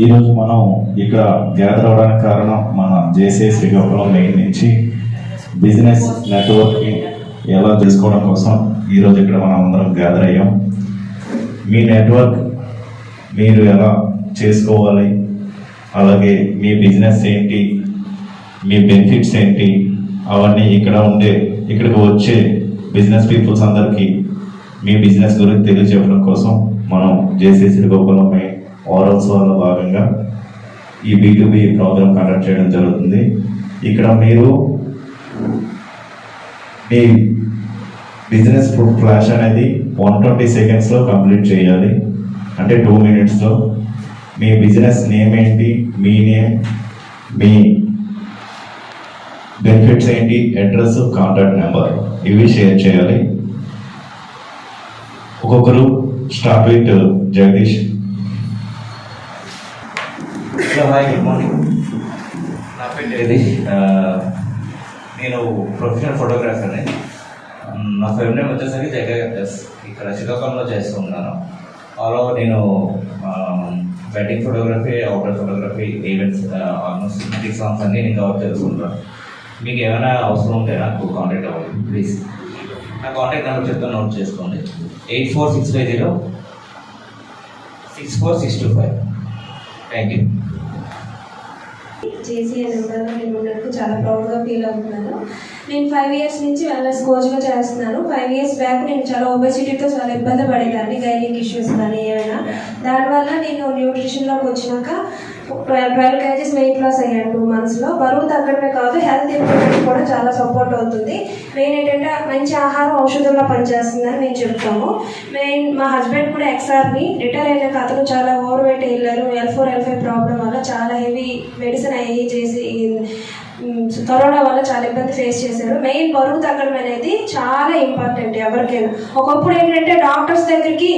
ఈరోజు మనం ఇక్కడ గ్యాదర్ అవడానికి కారణం మన జేసీ శ్రీకాకుళం మెయిన్ నుంచి బిజినెస్ నెట్వర్కింగ్ ఎలా చేసుకోవడం కోసం ఈరోజు ఇక్కడ మనం అందరం గ్యాదర్ అయ్యాం. మీ నెట్వర్క్ మీరు ఎలా చేసుకోవాలి? అలాగే మీ బిజినెస్ ఏంటి? మీ బెనిఫిట్స్ ఏంటి? అవన్నీ ఇక్కడ ఉండే ఇక్కడికి వచ్చే బిజినెస్ పీపుల్స్ అందరికీ మీ బిజినెస్ గురించి తెలియజెప్పడం కోసం మనం జేసీ శ్రీకాకుళం వారోత్సవాల్లో భాగంగా ఈ బీ ప్రోగ్రామ్ కండక్ట్ చేయడం జరుగుతుంది. ఇక్కడ మీరు మీ బిజినెస్ ఫ్లాష్ అనేది వన్ ట్వంటీ సెకండ్స్లో కంప్లీట్ చేయాలి. అంటే టూ మినిట్స్లో మీ బిజినెస్ నేమ్ ఏంటి? మీ నేమ్ మీ బెనిఫిట్స్ ఏంటి? అడ్రస్ కాంటాక్ట్ నెంబర్ ఇవి షేర్ చేయాలి. ఒక్కొక్కరు start with Jagadish hi good morning నా పేరు జగదీష్. నేను ప్రొఫెషనల్ ఫోటోగ్రాఫర్ని నా నేమ్ వచ్చేసరికి జగస్ ఇక్కడ శ్రీకాకుళంలో చేస్తున్నాను. ఆల్ ఓవర్ నేను wedding photography outdoor photography events almost cinematic songs అన్నీ నేను కవర్ చేసుకుంటాను మీకు ఏమైనా అవసరం ఉంటే నాకు కాంటాక్ట్ అవ్వాలి ప్లీజ్ నా కాంటాక్ట్ నెంబర్ చెప్తాను నోట్ చేసుకోండి. Eight four six five zero six four six two five. Thank you చేసి నేను చాలా ప్రౌడ్గా ఫీల్ అవుతున్నాను. నేను ఫైవ్ ఇయర్స్ నుంచి వెల్నెస్ కోచ్గా చేస్తున్నాను. ఫైవ్ ఇయర్స్ బ్యాక్ నేను చాలా ఒబెసిటీతో చాలా ఇబ్బంది పడేదాన్ని గైనిక్ ఇష్యూస్ కానీ ఏమైనా. దానివల్ల నేను న్యూట్రిషన్లోకి వచ్చినాక ట్వెల్వ్ కేజీస్ వెయిట్ లాస్ అయ్యాను టూ మంత్స్లో బరువు తగ్గడమే కాదు హెల్త్ ఇంప్రూవ్మెంట్ కూడా చాలా సపోర్ట్ అవుతుంది. మెయిన్ ఏంటంటే మంచి ఆహారం ఔషధంలో పనిచేస్తుందని మేము చెప్తాము. మెయిన్ మా హస్బెండ్ కూడా ఎక్స్ఆర్ని రిటైర్ అయినాక అతను చాలా ఓవర్ వెయిట్ వెళ్ళారు L four L five problem వల్ల చాలా హెవీ మెడిసిన్ అయ్యి చేసి కరోనా వల్ల చాలా ఇబ్బంది ఫేస్ చేశారు. మెయిన్ బరువు తగ్గడం అనేది చాలా ఇంపార్టెంట్ ఎవరికైనా. ఒకప్పుడు ఏంటంటే డాక్టర్స్ దగ్గరికి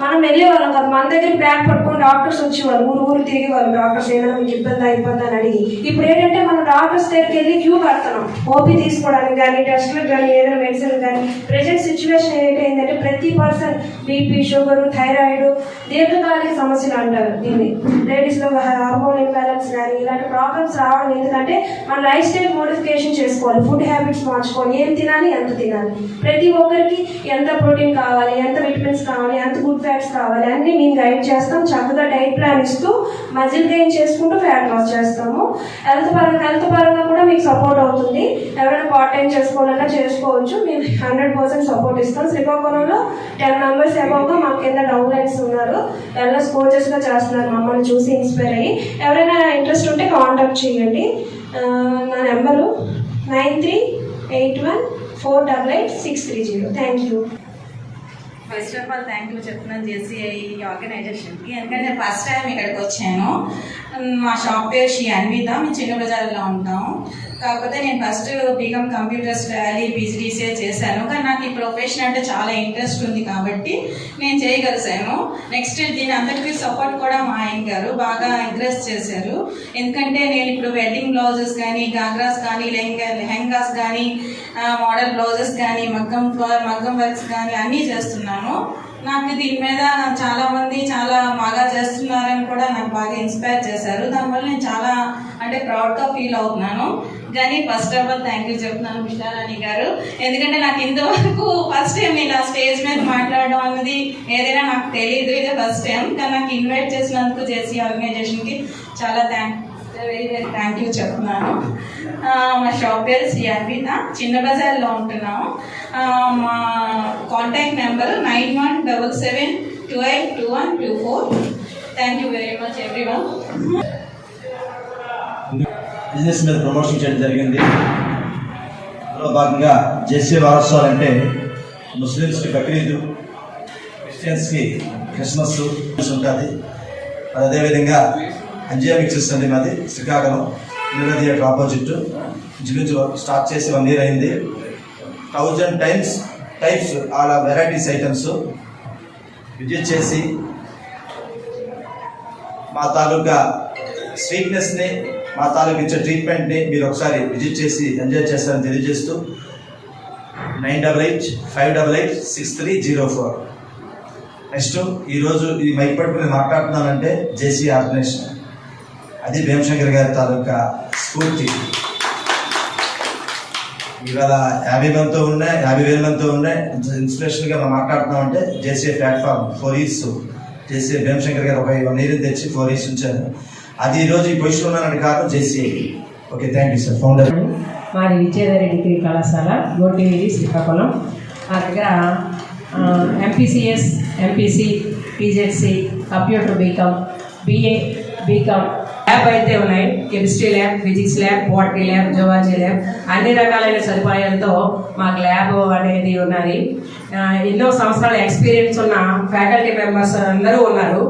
మనం వెళ్ళేవాళ్ళం కాదు. మన దగ్గరికి బ్యాగ్ పట్టుకుని డాక్టర్స్ వచ్చేవాళ్ళు ఊరు ఊరు తిరిగేవారు డాక్టర్స్ ఏదైనా మీకు ఇబ్బంది అయిపోద్ది? అని అడిగి. ఇప్పుడు ఏంటంటే మనం డాక్టర్స్ దగ్గరికి వెళ్ళి క్యూ కడుతున్నాం ఓపీ తీసుకోవడానికి కానీ టెస్ట్లకు కానీ ఏదైనా మెడిసిన్ కానీ ప్రజెంట్ సిచ్యువేషన్ ఏంటంటే ప్రతి పర్సన్ బీపీ షుగర్ థైరాయిడ్ దీర్ఘకాలిక సమస్యలు అంటారు దీన్ని. లేడీస్లో హార్మోన్ ఇంబ్యాలెన్స్ కానీ ఇలాంటి ప్రాబ్లమ్స్ రావడం ఎందుకంటే మన లైఫ్ స్టైల్ మోడిఫికేషన్ చేసుకోవాలి. ఫుడ్ హ్యాబిట్స్ మార్చుకోవాలి. ఏం తినాలి ఎంత తినాలి. ప్రతి ఒక్కరికి ఎంత ప్రోటీన్ కావాలి ఎంత విటమిన్స్ కావాలి ఎంత గుడ్ ఫ్యాట్స్ కావాలి అన్ని మేము గైడ్ చేస్తాం చక్కగా డైట్ ప్లాన్ ఇస్తూ మజిల్ గెయిన్ చేసుకుంటూ ఫ్యాట్ లాస్ చేస్తాము. హెల్త్ పరంగా హెల్త్ పరంగా కూడా మీకు సపోర్ట్ అవుతుంది. ఎవరైనా పార్ట్ టైం చేసుకోవాలన్నా చేసుకోవచ్చు. మేము హండ్రెడ్ పర్సెంట్ సపోర్ట్ ఇస్తాం. శ్రీకాకుళంలో టెన్ మెంబర్స్ అబౌవ్గా మా కింద డౌన్ లైన్స్ ఉన్నారు వెల్నెస్ కోచెస్గా చేస్తున్నారు మమ్మల్ని చూసి ఇన్స్పైర్ అయ్యి. ఎవరైనా ఇంట్రెస్ట్ ఉంటే కాంటాక్ట్ చేయండి. నా number nine three eight one four double eight six three zero. Thank you first of all thank you చెప్తున్నాను జేసీఐ ఆర్గనైజేషన్కి ఎందుకంటే నేను ఫస్ట్ టైం ఇక్కడికి వచ్చాను. మా షాప్ పేరు శ్రీ అన్విత. మేము చిన్న బజార్లో ఉంటాం. కాకపోతే నేను ఫస్ట్ బీకామ్ కంప్యూటర్స్ ర్యాలీ పీజీడీసీఏ చేశాను. కానీ నాకు ఈ ప్రొఫెషన్ అంటే చాలా ఇంట్రెస్ట్ ఉంది కాబట్టి నేను చేయగలిసాను. నెక్స్ట్ దీని అందరికీ సపోర్ట్ కూడా మా ఆయన గారు బాగా ఎంకరేజ్ చేశారు. ఎందుకంటే నేను ఇప్పుడు వెడ్డింగ్ బ్లౌజెస్ కానీ గాగ్రాస్ కానీ లెహంగా లెహంగాస్ కానీ మోడల్ బ్లౌజెస్ కానీ మగ్గం ఫ్లోర్ మగ్గం వర్క్స్ కానీ అన్నీ చేస్తున్నాను. నాకు దీని మీద చాలా మంది చాలా బాగా చేస్తున్నారని కూడా నాకు బాగా ఇన్స్పైర్ చేశారు. దానివల్ల నేను చాలా అంటే ప్రౌడ్గా ఫీల్ అవుతున్నాను. కానీ first of all thank you చెప్తున్నాను విశారాణి గారు. ఎందుకంటే నాకు ఇంతవరకు ఫస్ట్ టైం నేను ఆ స్టేజ్ మీద మాట్లాడడం అన్నది ఏదైనా నాకు తెలియదు ఇదే ఫస్ట్ టైం కానీ నాకు ఇన్వైట్ చేసినందుకు జేసీ ఆర్గనైజేషన్కి చాలా thank very very thank you చెప్తున్నాను. మా షాప్ పేరు శ్రీ చిన్న బజార్లో ఉంటున్నాము. మా contact number nine one double seven two eight two one two four. Thank you very much every one business మీద ప్రమోషన్ చేయడం జరిగింది. అందులో భాగంగా జెస్సీ వారసాలు అంటే ముస్లిమ్స్కి బక్రీదు క్రిస్టియన్స్కి క్రిస్మస్ ఉంటుంది. అదేవిధంగా అంజియా మిక్సెస్ అండి మాది శ్రీకాకుళం. India theatre opposite. ఇంచుమించు స్టార్ట్ చేసి వన్ ఇయర్ అయింది. థౌజండ్ టైమ్స్ టైప్స్ అలా వెరైటీస్ ఐటమ్స్ విజిట్ చేసి మా తాలూకా స్వీట్నెస్ని మా తాలూకు ఇచ్చే ట్రీట్మెంట్ని మీరు ఒకసారి విజిట్ చేసి ఎంజాయ్ చేస్తారని తెలియజేస్తూ nine double eight five double eight six three zero four. Next ఈరోజు ఈ మైక్ పట్టుకుని మాట్లాడుతున్నానంటే జేసీ ఆర్గనైజేషన్. అది భీమశంకర్ గారి తాలూకా స్ఫూర్తి. ఇవాళ యాభై మందితో ఉన్నాయి యాభై వేల మందితో ఉన్నాయి. ఇన్స్పిరేషన్గా మనం మాట్లాడుతున్నాం అంటే JC platform four years JC Bhimashankar గారు ఒక నీరు తెచ్చి ఫోర్ ఇయర్స్ ఉంచారు. అది ఈరోజు ఈ పొజిషన్ ఉన్నానని కారణం JC okay thank you sir founder మాది విద్యాధరి డిగ్రీ కళాశాల గోటివేది శ్రీకాకుళం. మా దగ్గర MPCS MPC PZC computer BCom BA BCom lab అయితే ఉన్నాయి. Chemistry lab physics lab botany lab zoology lab అన్ని రకాలైన సదుపాయాలతో మాకు ల్యాబ్ అనేది ఉన్నది. ఎన్నో సంవత్సరాల ఎక్స్పీరియన్స్ ఉన్న ఫ్యాకల్టీ మెంబర్స్ అందరూ ఉన్నారు.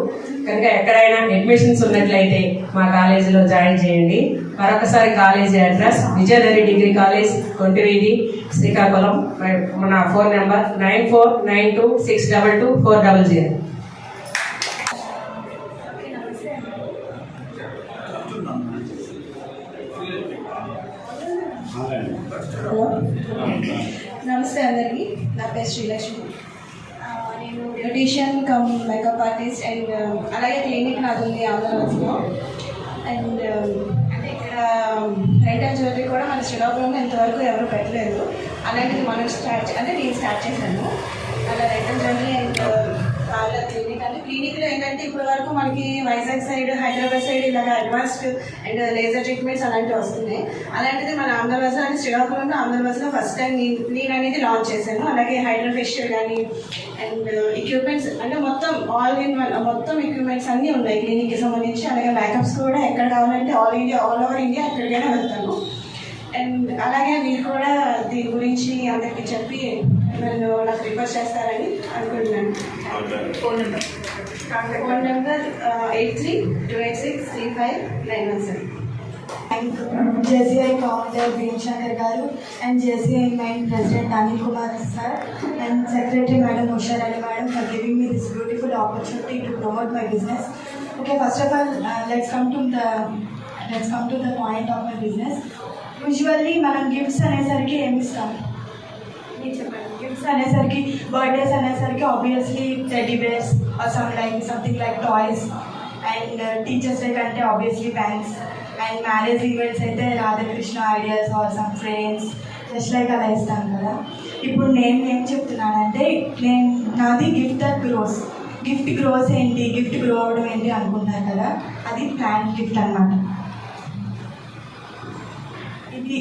కనుక ఎక్కడైనా అడ్మిషన్స్ ఉన్నట్లయితే మా కాలేజీలో జాయిన్ చేయండి. మరొకసారి college address Vijayanagari degree college కొంటివీధి Srikakulam. మన phone number nine four nine two six double two four double zero అని నా పేరు శ్రీలక్ష్మి. నేను beautician cum makeup artist and అలాగే క్లినిక్ నాది ఉంది ఆంధ్రప్రదేశ్లో అండ్ అంటే ఇక్కడ రెంటల్ జ్యువెలరీ కూడా మన శ్రీకాకుళంలో ఇంతవరకు ఎవరు పెట్టలేదు. అలాంటిది మనం స్టార్ట్ అంటే నేను స్టార్ట్ చేశాను. అలా రెంటల్ జ్యువెలరీ క్లినిక్లో ఏంటంటే ఇప్పటి వరకు మనకి వైజాగ్ సైడ్ హైదరాబాద్ సైడ్ ఇలాగ అడ్వాన్స్డ్ అండ్ లేజర్ ట్రీట్మెంట్స్ అలాంటివి వస్తున్నాయి. అలాంటిది మన ఆంధ్రప్రదేశ్లో అంటే శ్రీకాకుళంలో ఆంధ్రప్రదేశ్లో ఫస్ట్ టైం నేను నేను అనేది లాంచ్ చేశాను. అలాగే హైడ్రో ఫేషియల్ కానీ అండ్ ఎక్విప్మెంట్స్ అంటే మొత్తం ఆల్ ఇన్ వన్ మొత్తం ఎక్విప్మెంట్స్ అన్నీ ఉన్నాయి క్లినిక్కి సంబంధించి. అలాగే మేకప్స్ కూడా ఎక్కడ కావాలంటే all India all over India ఎక్కడికైనా వెళ్తాను. అండ్ అలాగే మీరు కూడా దీని గురించి అందరికీ చెప్పి నన్ను నాకు రిక్వెస్ట్ చేస్తారని అనుకుంటున్నాను. Phone number phone number eight three two eight six three five nine one seven. JCI founder Bhimashankar గారు and JCI main president Anil Kumar sir and secretary madam Usharani madam for giving me this beautiful opportunity to promote my business okay first of all let's come to the let's come to the point of my business usually మనం gifts అనేసరికి ఏమి ఇస్తాం gifts అనేసరికి birthdays అనేసరికి obviously teddy bears or some like something like toys and teachers day కంటే obviously banks and marriage events అయితే Radhakrishna ideas or some friends just like అలా ఇస్తాం కదా. ఇప్పుడు నేను ఏం చెప్తున్నానంటే నేను నాది gift that grows gift grows ఏంటి? గిఫ్ట్ గ్రో అవడం ఏంటి అనుకున్నాను కదా? అది ప్లాన్ గిఫ్ట్ అన్నమాట. ఇది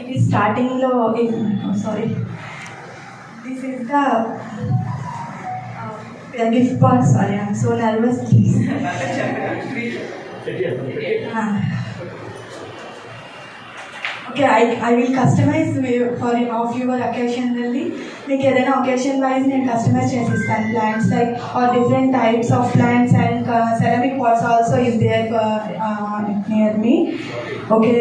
ఇది స్టార్టింగ్లో sorry this is the gift box sorry I'm so nervous please okay I I will customise for of your occasionally మీకు ఏదైనా ఒకేషన్ వైజ్ నేను కస్టమైజ్ చేసి ఇస్తాను plants like or different types of plants and ceramic pots also is there near me okay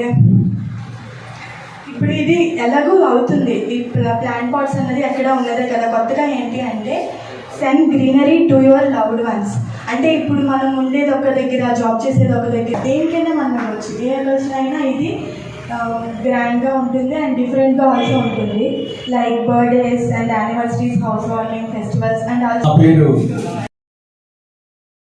ఇప్పుడు ఇది ఎలాగూ అవుతుంది. ఈ ప్లాంట్ పాట్స్ అన్నది ఎక్కడ ఉన్నదే కదా. కొత్తగా ఏంటి అంటే send greenery to your loved ones అంటే ఇప్పుడు మనం ఉండేది ఒక దగ్గర జాబ్ చేసేది ఒక దగ్గర దేనికైనా మనం వెళ్ళవచ్చు ఏ ఆలోచన అయినా ఇది గ్రాండ్గా ఉంటుంది అండ్ డిఫరెంట్గా ఆల్సో ఉంటుంది. Like birthdays and anniversaries house warming festivals and also